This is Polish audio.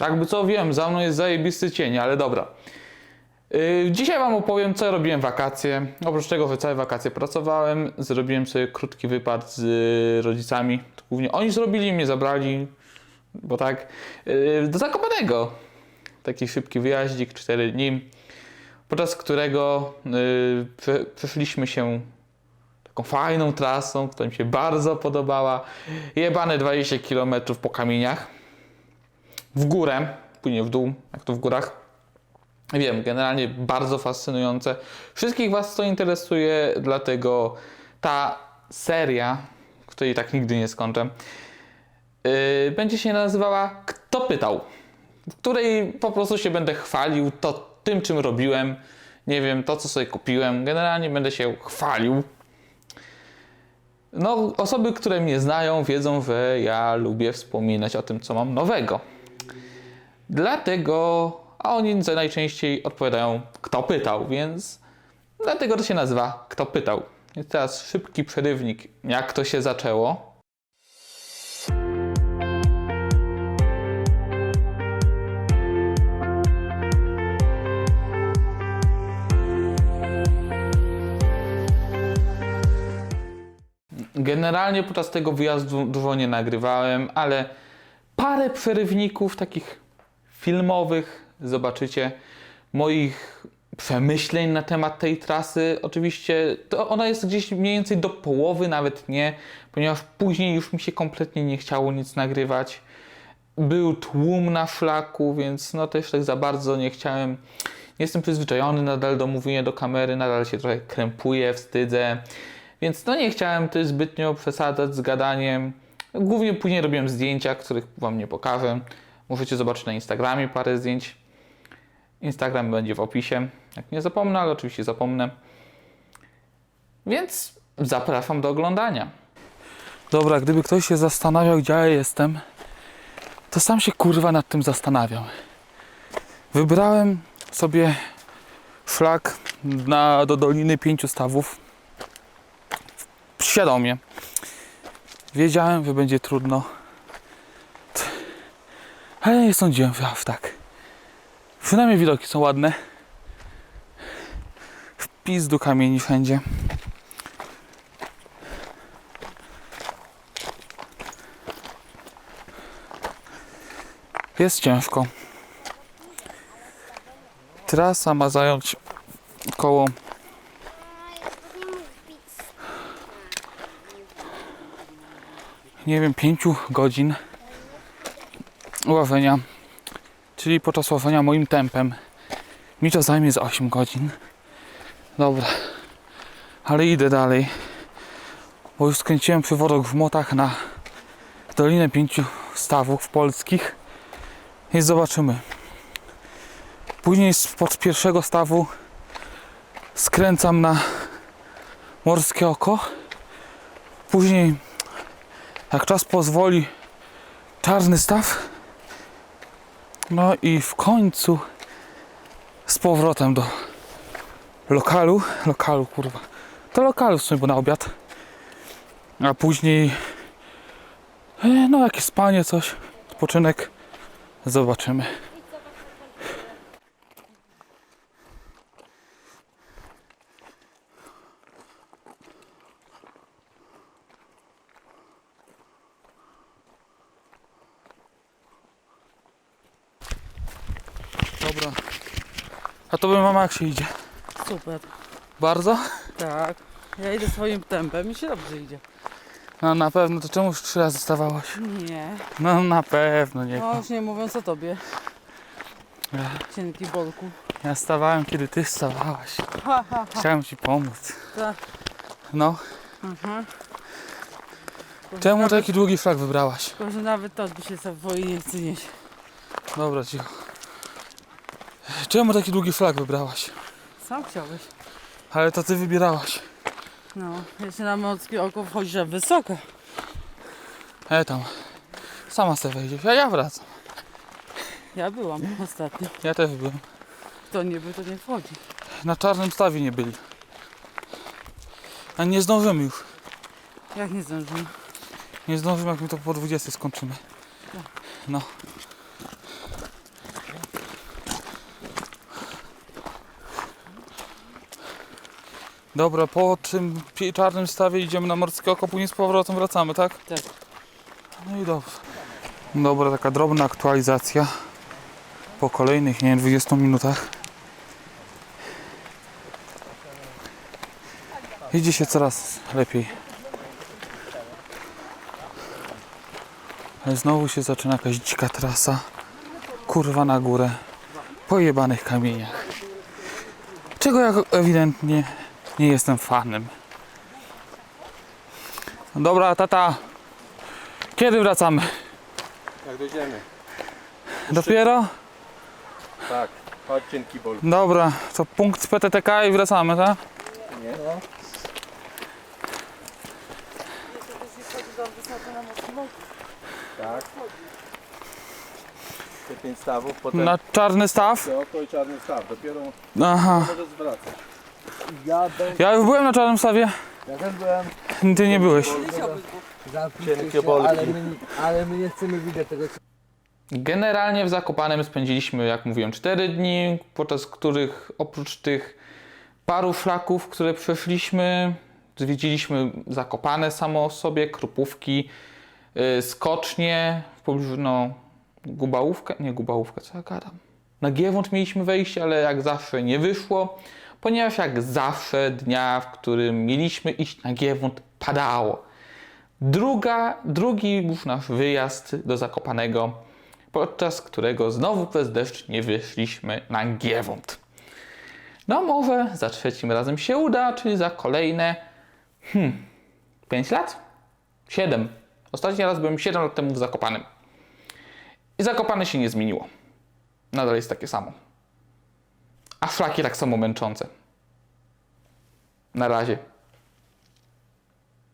Jakby co wiem, za mną jest zajebisty cień, ale dobra. Yy, dzisiaj Wam opowiem, co robiłem wakacje. Oprócz tego, że całe wakacje pracowałem, zrobiłem sobie krótki wypad z rodzicami. To głównie oni zrobili, mnie zabrali, bo tak, yy, do Zakopanego. Taki szybki wyjaździk, 4 dni, podczas którego yy, prze, przeszliśmy się taką fajną trasą, która mi się bardzo podobała. Jebane 20 km po kamieniach. W górę, później w dół, jak to w górach. Wiem, generalnie bardzo fascynujące. Wszystkich Was to interesuje, dlatego ta seria, której tak nigdy nie skończę, yy, będzie się nazywała Kto pytał? W której po prostu się będę chwalił to tym, czym robiłem. Nie wiem, to co sobie kupiłem. Generalnie będę się chwalił. No, osoby, które mnie znają, wiedzą, że ja lubię wspominać o tym, co mam nowego. Dlatego, a oni najczęściej odpowiadają, kto pytał, więc dlatego to się nazywa Kto pytał. Więc teraz szybki przerywnik, jak to się zaczęło. Generalnie podczas tego wyjazdu dużo nie nagrywałem, ale parę przerywników takich filmowych zobaczycie moich przemyśleń na temat tej trasy. Oczywiście to ona jest gdzieś mniej więcej do połowy, nawet nie, ponieważ później już mi się kompletnie nie chciało nic nagrywać. Był tłum na szlaku, więc no też tak za bardzo nie chciałem. Nie jestem przyzwyczajony nadal do mówienia do kamery, nadal się trochę krępuję, wstydzę. Więc no nie chciałem też zbytnio przesadzać z gadaniem. Głównie później robiłem zdjęcia, których wam nie pokażę. Możecie zobaczyć na Instagramie parę zdjęć. Instagram będzie w opisie. Jak nie zapomnę, ale oczywiście zapomnę. Więc zapraszam do oglądania. Dobra, gdyby ktoś się zastanawiał, gdzie ja jestem, to sam się kurwa nad tym zastanawiam. Wybrałem sobie szlak na, do Doliny Pięciu Stawów. Świadomie. Wiedziałem, że będzie trudno. Ale nie sądziłem, aż tak. Przynajmniej widoki są ładne. W pizdu kamieni wszędzie. Jest ciężko. Trasa ma zająć około nie wiem, 5 godzin łażenia, czyli podczas łażenia moim tempem. Mi to zajmie z 8 godzin. Dobra, ale idę dalej, bo już skręciłem przywodok w motach na Dolinę Pięciu Stawów Polskich i zobaczymy. Później spod pierwszego stawu skręcam na Morskie Oko. Później jak czas pozwoli, czarny staw. No i w końcu z powrotem do lokalu, lokalu kurwa, do lokalu w sumie, bo na obiad. A później e, no jakieś spanie, coś, odpoczynek, zobaczymy. Dobra. A to by mama jak się idzie? Super, Bardzo? tak. Ja idę swoim tempem i się dobrze idzie. No na pewno, to czemu już trzy razy stawałaś? Nie, No na pewno, nie. no już nie mówiąc o tobie. Ja, Cienki bolku. ja stawałem, kiedy ty stawałaś. Ha, ha, ha. Chciałem ci pomóc. Tak. No, Mhm. czemu nawet, taki długi flag wybrałaś? Tylko, że nawet to by się zawoi nie chce nieść. Dobra, cicho. Czemu taki długi flag wybrałaś? Sam chciałeś. Ale to ty wybierałaś. No, jeszcze na morskie oko wchodzi, że wysoko. E tam. Sama sobie wejdziesz, a ja wracam. Ja byłam ostatnio. Ja też byłem. Kto nie był, to nie wchodzi. Na czarnym stawie nie byli. A nie zdążymy już. Jak nie zdążymy. Nie zdążymy, jak my to po 20 skończymy. No. Dobra, po tym pi- czarnym stawie idziemy na morskie oko, później z powrotem wracamy, tak? Tak. No i dobrze. Dobra, taka drobna aktualizacja po kolejnych, nie wiem, 20 minutach. Idzie się coraz lepiej. Ale znowu się zaczyna jakaś dzika trasa. Kurwa na górę. Po jebanych kamieniach. Czego ja ewidentnie nie jestem fanem. Dobra, tata. Kiedy wracamy? Jak dojdziemy. Dopiero? Tak, chodźcie kibol. Dobra, to punkt z PTTK i wracamy, tak? Nie? No. Tak. Te pięć stawów, potem Na czarny staw? to oko i czarny staw. Dopiero Aha. możesz zwracać. Ja, ben, Ja już byłem na czarnym stawie. ja też byłem Ty nie byłeś. Cienkie się, bolki. ale my, ale my nie chcemy widzieć tego, co Generalnie w Zakopanem spędziliśmy, jak mówiłem, 4 dni, podczas których oprócz tych paru flaków, które przeszliśmy, zwiedziliśmy Zakopane samo sobie, Krupówki, yy, Skocznie, w pobliżu, no, Gubałówkę, nie Gubałówkę, co ja gadam. Na Giewont mieliśmy wejście, ale jak zawsze nie wyszło, ponieważ jak zawsze dnia, w którym mieliśmy iść na Giewont, padało. Druga, drugi już nasz wyjazd do Zakopanego, podczas którego znowu przez deszcz nie wyszliśmy na Giewont. No może za trzecim razem się uda, czyli za kolejne hmm, 5 lat? 7. Ostatni raz byłem 7 lat temu w Zakopanym. I Zakopane się nie zmieniło. Nadal jest takie samo. A szlaki tak samo męczące. Na razie.